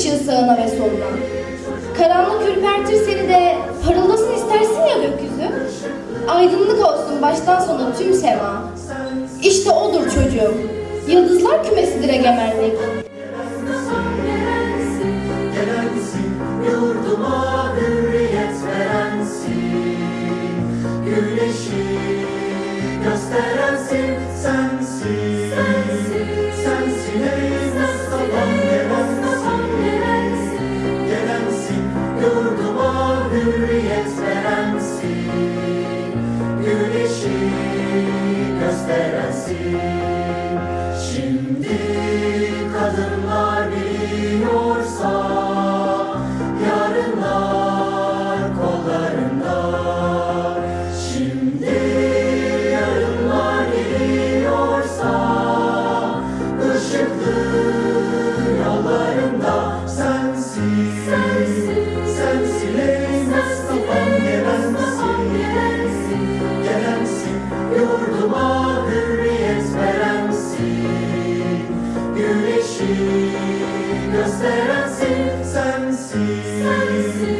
ışığı sağına ve soluna. Karanlık ürpertir seni de parıldasın istersin ya gökyüzü. Aydınlık olsun baştan sona tüm sema. İşte odur çocuğum. Yıldızlar kümesidir egemenlik. Güneşi gösterensin gösteren sensin. sensin.